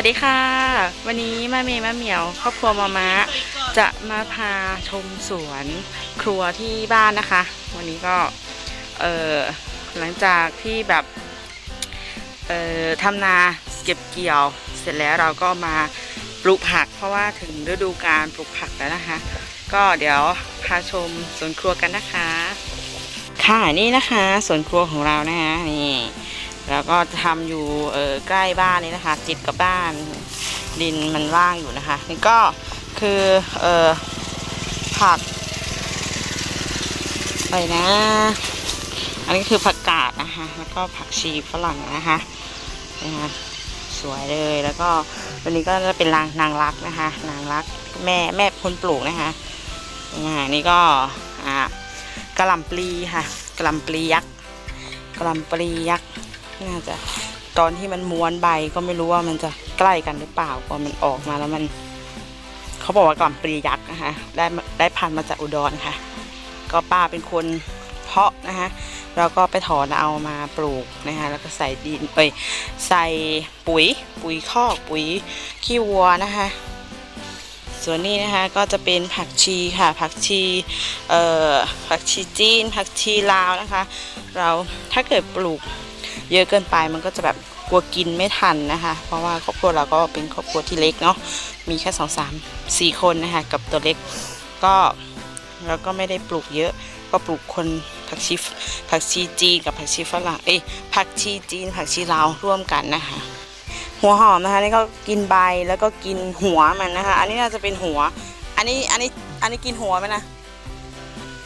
วัสดีค่ะ วันนี้มาเมย์มาเหมียวครอบครัวมามะจะมาพาชมสวนครัวที่บ้านนะคะ วันนี้ก็เออหลังจากที่แบบเออทำนาเก็บเกี่ยว เสร็จแล้วเราก็มาปลูกผัก เพราะว่าถึงฤดูการปลูกผักแล้วนะคะ ก็เดี๋ยวพาชมสวนครัวกันนะคะ ค่ะนี่นะคะสวนครัวของเรานะคะนี่ แล้วก็ทำอยู่เออใกล้บ้านนี่นะคะ ติดกับบ้านดินมันว่างอยู่นะคะ นี่ก็คือเออผักไรนะ อันนี้คือผักกาดนะคะ แล้วก็ผักชีฝรั่งนะคะนะคะสวยเลยแล้วก็วันนี้ก็จะเป็นนางนางรักนะคะ นางรักแม่แม่คนปลูกนะคะอ่านี่ก็อ่ากระหล่ำปลีค่ะกระหล่ำปลียักษ์กระหล่ำปลียักษ์ น่าจะตอนที่มันม้วนใบก็ไม่รู้ว่ามันจะใกล้กันหรือเปล่าพอมันออกมาแล้วมัน เขาบอกว่ากล่ำปลียักษ์นะคะได้ได้พันมาจากอุดรค่ะ ก็ป้าเป็นคนเพาะนะคะแล้วก็ไปถอนเอามาปลูกนะคะแล้วก็ใส่ดินเอ้ยใส่ปุ๋ย ปุ๋ยคอกปุ๋ยขี้วัวนะคะ ส่วนนี้นะคะก็จะเป็นผักชีค่ะผักชีเอ่อผักชีจีนผักชีลาวนะคะ เราถ้าเกิดปลูก เยอะเกินไปมันก็จะแบบกลัวกินไม่ทันนะคะ เพราะว่าครอบครัวเราก็เป็นครอบครัวที่เล็กเนาะมีแค่สองสามสี่คนนะคะกับตัวเล็กก็เราก็ไม่ได้ปลูกเยอะก็ปลูกคนผักชีผักชีจีนกับผักชีฝรั่งเอ้ยผักชีจีนผักชีลาวร่วมกันนะคะหัวหอมนะคะนี่ก็กินใบแล้วก็กินหัวมันนะคะ อันนี้น่าจะเป็นหัว อันนี้อันนี้อันนี้กินหัวไหมนะ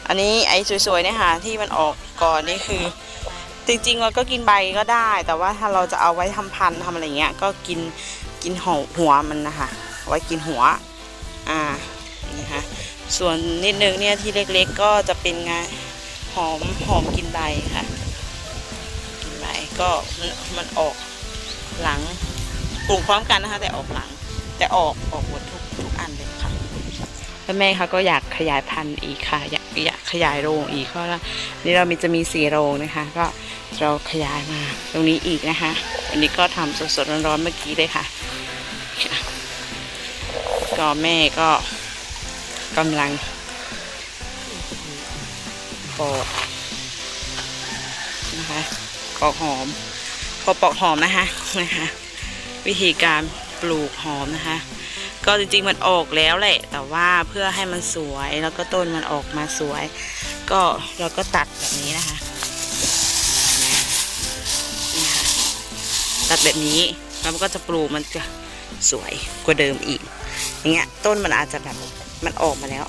อันนี้ไอ้สวยๆเนี่ยค่ะที่มันออกก่อนนี่คือ จริงๆเราก็กินใบก็ได้ แต่ว่าถ้าเราจะเอาไว้ทำพันธุ์ทำอะไรเงี้ย ก็กินกินหัวหัวมันนะคะไว้กินหัวอ่านะคะส่วนนิดนึงเนี่ยที่เล็กๆก็จะเป็นงาหอมหอมกินใบค่ะกินใบก็มันมันออกหลังปลูกพร้อมกันนะคะ แต่ออกหลังแต่ออกออกหมดทุก แล้วแม่เขาก็อยากขยายพันธุ์อีกค่ะ อยากอยากขยายโรงอีกเพราะว่านี่เรามีจะมีสี่โรงนะคะ ก็เราขยายมาตรงนี้อีกนะคะ อันนี้ก็ทำสดๆร้อนๆเมื่อกี้เลยค่ะ ก็แม่ก็กำลังปอกนะคะปอกหอม พอปอกหอมนะคะนะคะ วิธีการปลูกหอมนะคะ ก็จริงๆมันออกแล้วแหละ แต่ว่าเพื่อให้มันสวยแล้วก็ต้นมันออกมาสวย ก็เราก็ตัดแบบนี้นะคะ ตัดแบบนี้แล้วมันก็จะปลูกมันจะสวยกว่าเดิมอีก อย่างเงี้ยต้นมันอาจจะแบบมันออกมาแล้ว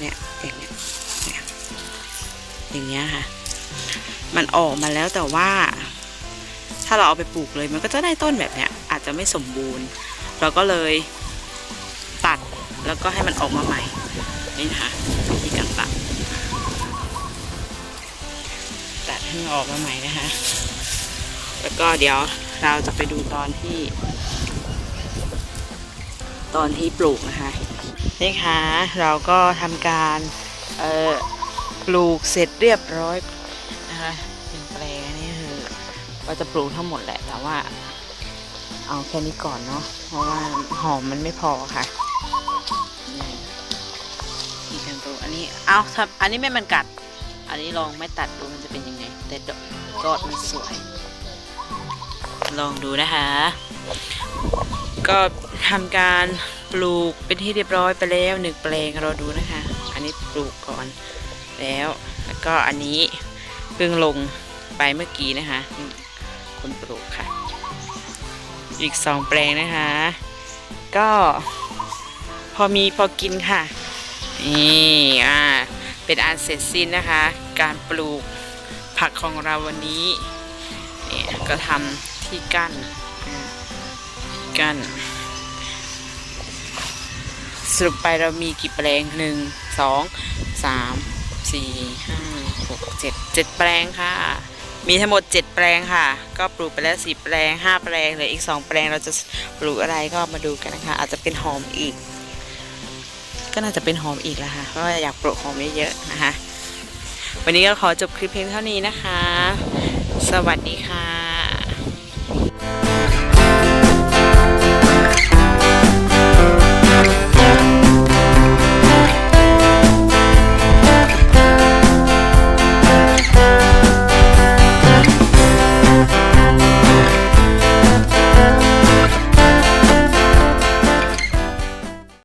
เนี่ยอย่างเงี้ยเนี่ยอย่างเงี้ยค่ะ มันออกมาแล้วแต่ว่า ถ้าเราเอาไปปลูกเลยมันก็จะได้ต้นแบบเนี้ยอาจจะไม่สมบูรณ์ เราก็เลยตัดแล้วก็ให้มันออกมาใหม่ นี่นะคะวิธีการตัด ตัดให้มันออกมาใหม่นะคะ แล้วก็เดี๋ยวเราจะไปดูตอนที่ ตอนที่ปลูกนะคะ นี่ค่ะเราก็ทำการเอ่อปลูกเสร็จเรียบร้อยนะคะเป็นแปลงนนี้คือเราจะปลูกทั้งหมดแหละแต่ว่า เอาแค่นี้ก่อนเนาะเพราะว่าหอมมันไม่พอค่ะนี่นี่กันปลูอันนี้เอาทำอันนี้ไม่มันกัด อันนี้ลองไม่ตัดดูมันจะเป็นยังไง แต่ดอกอดมันสวย ลองดูนะคะ ก็ทำการปลูกเป็นที่เรียบร้อยไปแล้วหนึ่งแปลงเราดูนะคะ อันนี้ปลูกก่อนแล้วแล้วก็อันนี้เพิ่งลงไปเมื่อกี้นะคะคนปลูกค่ะ อีกสองแปลงนะคะ ก็พอมีพอกินค่ะ นี่อ่าเป็นอันเสร็จสิ้นนะคะ การปลูกผักของเราวันนี้เนี่ยก็ทำที่กั้นกั้นสรุปไปเรามีกี่แปลงหนึ่งสองสามสี่ห้าหกเจ็ดเจ็ดแปลงค่ะ มีทั้งหมดเจ็ดแปลงค่ะ ก็ปลูกไปแล้วสี่แปลงห้าแปลงเหลืออีกสองแปลงเราจะปลูกอะไรก็มาดูกันนะคะ อาจจะเป็นหอมอีก ก็น่าจะเป็นหอมอีกแล้วค่ะเพราะอยากปลูกหอมเยอะๆนะคะ วันนี้ก็ขอจบคลิปเพียงเท่านี้นะคะ สวัสดีค่ะ